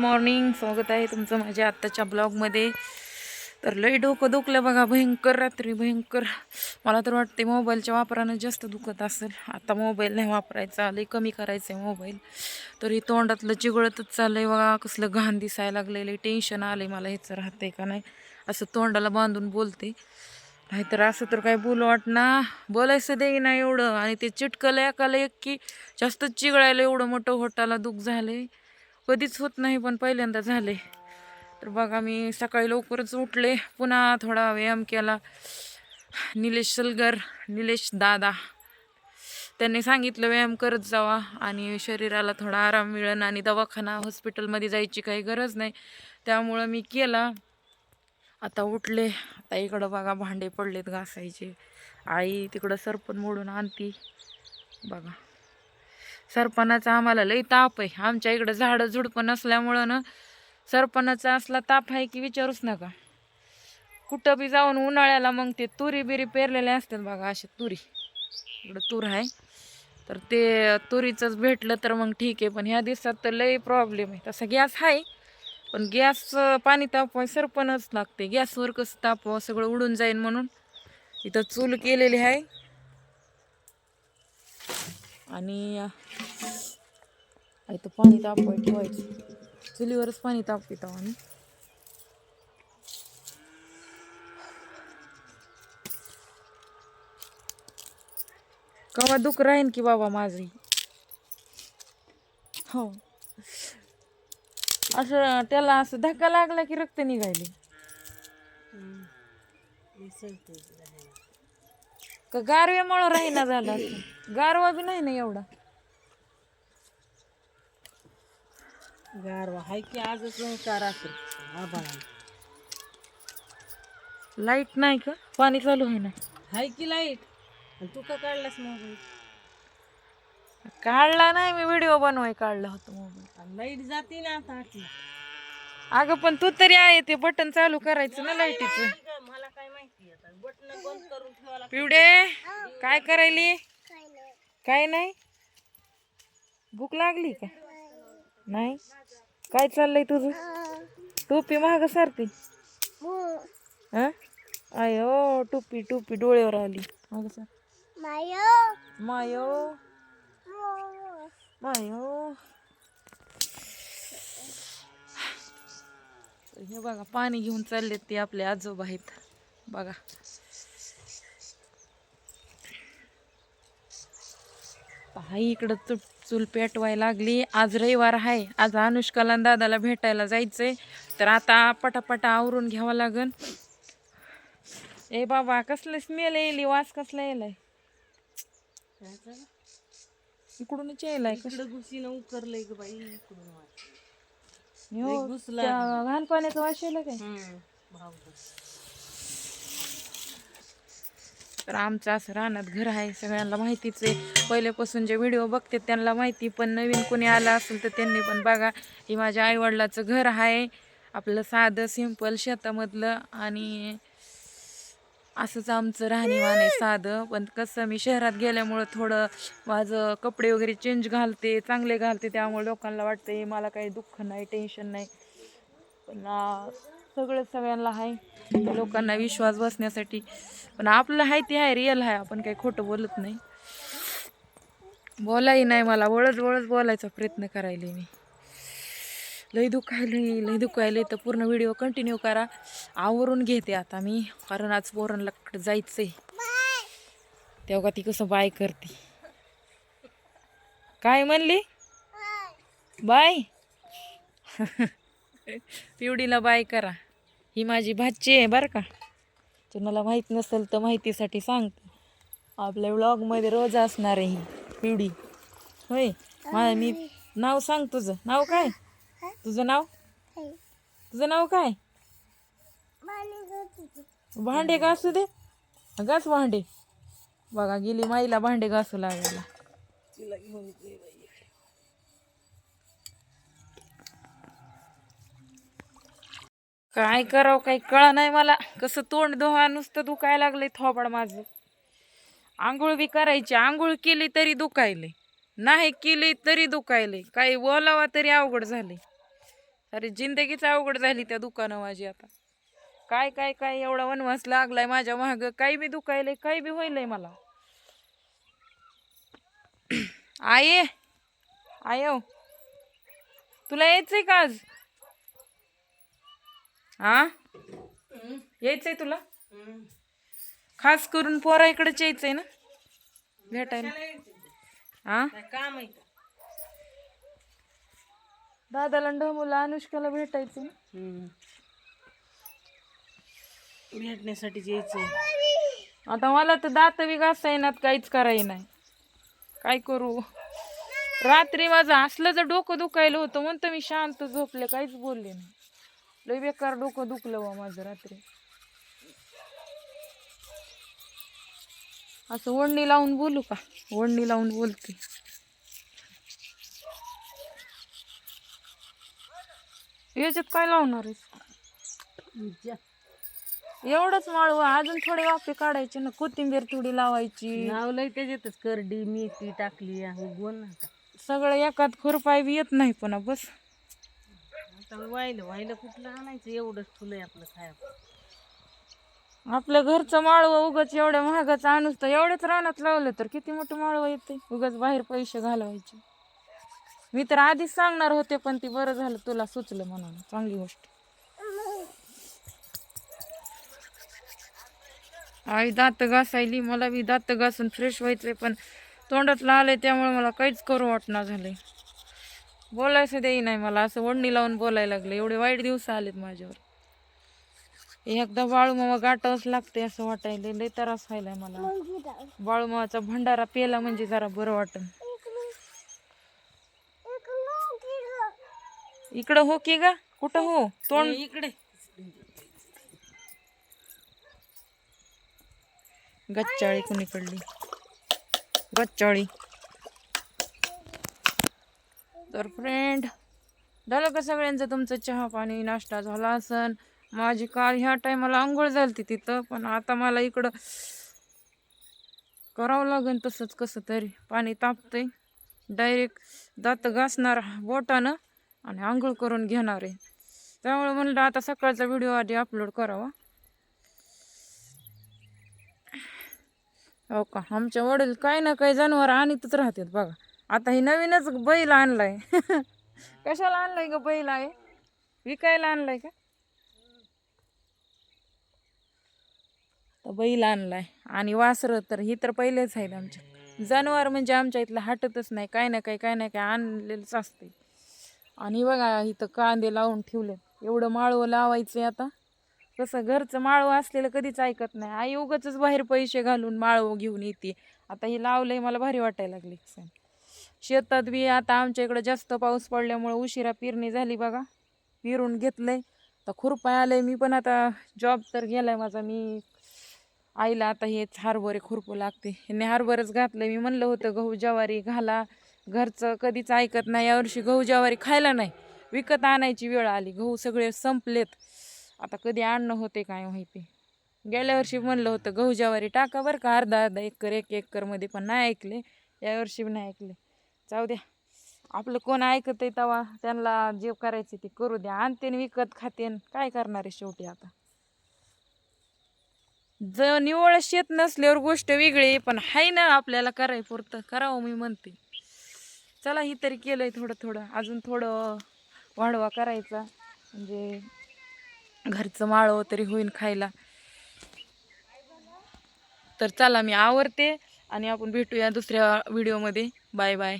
Morning स्वागत आहे तुमचं माझ्या आत्ताच्या ब्लॉगमध्ये तर लई डोकं दुखलं बघा भयंकर रात्री भयंकर. मला तर वाटते मोबाईलच्या वापरानं जास्त दुखत असेल. आता मोबाईल नाही वापरायचा लय कमी करायचं आहे मोबाईल तरी तोंडातलं चिघळतच चाललंय बघा कसलं घाण दिसायला लागलेलं टेन्शन आलंय मला ह्याचं राहतंय का नाही? असं तोंडाला बांधून बोलते. नाहीतर असं तर काय बोलू वाटना बोलायचं दे ना एवढं. आणि ते चिटकलं एकाला एक की जास्तच चिघळायला एवढं मोठं होटाला दुःख झाले कधीच होत नाही पण पहिल्यांदा झाले. तर बघा मी सकाळी लवकरच उठले. पुन्हा थोडा व्यायाम केला. निलेश सलगर निलेश दादा. त्यांनी सांगितलं व्यायाम करत जावा आणि शरीराला थोडा आराम मिळेल आणि दवाखाना हॉस्पिटलमध्ये जायची काही गरज नाही. त्यामुळं मी केला. आता उठले. आता इकडं बघा भांडे पडलेत घासायचे. आई तिकडं सरपण मोडून आणती. बघा. सरपणाचा आम्हाला लई ताप आहे. आमच्या इकडं झाडं झुडपं नसल्यामुळं ना सरपणाचा असला ताप आहे की विचारूच नका. कुठं बी जाऊन उन्हाळ्याला मग ते तुरी बिरी पेरलेले असतात बघा असे तुरी. इकडं तूर आहे. तर ते तुरीचंच भेटलं तर मग ठीक आहे. पण ह्या दिवसात तर लई प्रॉब्लेम आहे. तसा गॅस आहे पण गॅस पाणी तापवाय सरपणच लागते. गॅसवर कसं तापवा सगळं उडून जाईन म्हणून. इथं चूल केलेली आहे. आणि इथं पाणी तापवाय ठेवायचं. चुलीवरच पाणी तापवित आम्ही कवा दुःख राहीन की बाबा माझी? हो. असं त्याला असं धक्का लागला की रक्त निघायले. का गारव्यामुळं राहीना झालं गारवा बी नाही ना एवढा. गारवा हाय की आजच संस्कार असेल. आभाळा लाइट नाही का? पाणी चालू आहे ना? हाय की लाइट आणि तू का काढलास मोबाईल काढला नाही मी व्हिडिओ बनवाय काढला होता मोबाईल लाइट जाते ना आता आठला अगं पण तू तरी आहे ते बटन चालू करायचं ना लाईटीचं मला काय माहिती आता बटन बंद करून ठेवायला पिवडे काय करायली? काय नाही? भूक लागली का? नाही? काय चाललंय तुझं? टोपी महाग सारखी. हा? आयो टोपी टोपी डोळ्यावर आली. माग सर मायो. मायो. हे बघा पाणी घेऊन चाललेत ते आपले आजोबा आहेत. बघा. हाई इकडं चु चूल पेटवाय लागली. आज रविवार आहे. आज अनुष्काला दादाला भेटायला जायचंय. तर आता पटापटा आवरून घ्यावं लागन. ए बाबा कसलं स्मेल येईल वास कसला येलाय इकडूनच यायलाय इकडं घुसीनं उकरलंय ग बाई इकडून वाट. घुसला. त्या घाण पाण्याचा वास यायला काय? तर आमचं असं रानात घर आहे सगळ्यांना माहितीच आहे. पहिल्यापासून जे व्हिडिओ बघते त्यांना माहिती पण नवीन कोणी आलं असेल तर त्यांनी पण बघा. हे माझ्या आईवडिलाचं घर आहे. आपलं साधं सिंपल शेतामधलं आणि असंच आमचं राहणीमान आहे साधं. पण कसं मी शहरात गेल्यामुळं थोडं माझं कपडे वगैरे चेंज घालते चांगले घालते. त्यामुळे लोकांना वाटतं हे मला काही दुःख नाही टेन्शन नाही. पण सगळं सगळ्यांना आहे लोकांना विश्वास बसण्यासाठी. पण आपलं आहे ते आहे रिअल आहे आपण काही खोटं बोलत नाही. बोलाही नाही मला. वळच वळच बोलायचा प्रयत्न करायले मी. लई दुखायली लई दुखायले. तर पूर्ण व्हिडिओ कंटिन्यू करा. आवरून घेते आता मी. कारण आज पोरांना जायचंय. तेव्हा ती कसं बाय करते. काय म्हणली? बाय. पिवडीला बाय करा. ही माझी भाची आहे बरं का. तुम्हाला माहीत नसेल तर माहितीसाठी सांगते. आपल्या व्लॉगमध्ये रोज असणार आहे ही पिवडी होय. मा मी नाव सांग तुझं. नाव काय? तुझं नाव? तुझं नाव काय? भांडे घासू दे. घास भांडे. बघा गेली माईला भांडे घासू लागायला. काय करावं काही कळा नाही मला. कसं तोंड धुवा नुसतं दुखायला लागलंय थोबड माझं. आंघोळ बी करायची. आंघोळ केली तरी दुखायले. नाही केली तरी दुखायले. काही बोलावा तरी अवघड झाले. अरे जिंदगीच अवघड झाली त्या दुकानं माझी आता. काय काय काय एवढा वनवास लागलाय माझ्या माग. काही बी दुखायलंय काही बी होईलय मला. आये आयो तुला यायचंय का आज? हा यायचंय तुला? खास करून पोरा इकडेच यायचंय ना? भेटायला. हा काम आहे दादाला ढमूला अनुष्काला भेटायचं ना भेटण्यासाठी यायचं आता मला तर दात घासता येणार काहीच करायला नाही काय करू? रात्री माझं असलं जर डोकं दुखायलं होतं म्हणतं मी शांत झोपले काहीच बोलले नाही. लय बेकार डोकं दुखलं बा माझं रात्री. असं ओढणी लावून बोलू का? ओढणी लावून बोलते. याच्यात काय लावणार. एवढंच माळव अजून थोडे वाफे काढायचे ना. कोथिंबीर थोडी लावायची. नावलंय त्याच्यातच करडी मेथी टाकली उगवण सगळं एकात खुरपाय बी येत नाही पुन्हा बस. आता वाहिलं वाहिलं कुठलं आणायचं? एवढंच फुलं आपलं खायला. आपलं घरचं माळवं उगाच एवढ्या महागाचं आणूच तर एवढ्याच रानात लावलं तर किती मोठं माळवं येते उगाच बाहेर पैसे घालवायचे. मी तर आधीच सांगणार होते पण ती बरं झालं तुला सुचलं म्हणून. चांगली गोष्ट. आई दात घासायली मला बी दात घासून फ्रेश व्हायचंय पण तोंडातलं आलंय त्यामुळे मला काहीच करू वाटणार झालंय. बोलायचं देई नाही मला. असं ओढणी लावून बोलायला लागलं. एवढे वाईट दिवस आलेत माझ्यावर. एकदा बाळूमामा गाठावंच लागते असं वाटायला. लय त्रास व्हायलाय मला. बाळूमामाचा भंडारा पेला म्हणजे जरा बरं वाटन. इकडं हो की गा? कुठं हो? तोंड? इकडे. गच्चाळी कुणीकडली गच्चाळी. तर फ्रेंड झालं का सगळ्यांचं? तुमचं चहा पाणी नाश्ता झाला असन. माझी काल ह्या टायमाला आंघोळ झाली तिथं पण आता मला इकडं करावं लागेल तसंच कसं तरी. पाणी तापतंय. डायरेक्ट दात घासणार बोटानं आणि आंघोळ करून घेणार आहे. त्यामुळे म्हणलं आता सकाळचा व्हिडिओ आधी अपलोड करावा. हो का? आमच्या वडील काही ना काही जनावर आणतच राहतात बघा. आता ही नवीनच बैल आणलाय. कशाला आणलाय ग बैल आहे? विकायला आणलाय का? तर बैल आणलाय. आणि वासरं तर ही तर पहिलेच आहेत आमच्या जनावर म्हणजे आमच्या इथलं हटतच नाही. काय ना काही काय ना काय आणलेलंच असते आणि बघा इथं कांदे लावून ठेवले. एवढं माळवं लावायचं आता. कसं घरचं माळवं असलेलं कधीच ऐकत नाही. आई उगाच बाहेर पैसे घालून माळवं घेऊन येते. आता हे लावलंय मला भारी वाटायला लागले शेतात बी आता आमच्या इकडं जास्त पाऊस पडल्यामुळं उशिरा पेरणी झाली बघा. पेरून घेतलंय. तर खुरपाय आलंय. मी पण आता जॉब तर गेलाय माझा. मी आईला आता हेच हरभरे खुरपू लागते. ह्याने हरभरच घातलंय. मी म्हणलं होतं गहू ज्वारी घाला. घरचं कधीच ऐकत नाही. यावर्षी गहू ज्वारी खायला नाही. विकत आणायची वेळ आली. गहू सगळे संपलेत. आता कधी आणणं होते काय माहिती. गेल्या वर्षी म्हणलं होतं गहू ज्वारी टाका बरं का. अर्धा अर्धा एकर एक एकरमध्ये पण नाही ऐकले. यावर्षी पण नाही ऐकले. जाऊ द्या. आपलं कोण ऐकत आहे तेव्हा त्यांना जे करायचे ते करू द्या. आणतेन विकत खातेन काय करणार आहे शेवटी आता? ज निवळ शेत नसल्यावर गोष्ट वेगळी आहे, पण आहे ना आपल्याला कराय पुरतं. करावं मी म्हणते. चला ही तरी केलंय थोडं थोडं. अजून थोडं वाढवा करायचा. म्हणजे घरचं माळव तरी होईल खायला. तर चला मी आवरते आणि आपण भेटूया दुसऱ्या व्हिडिओमध्ये बाय बाय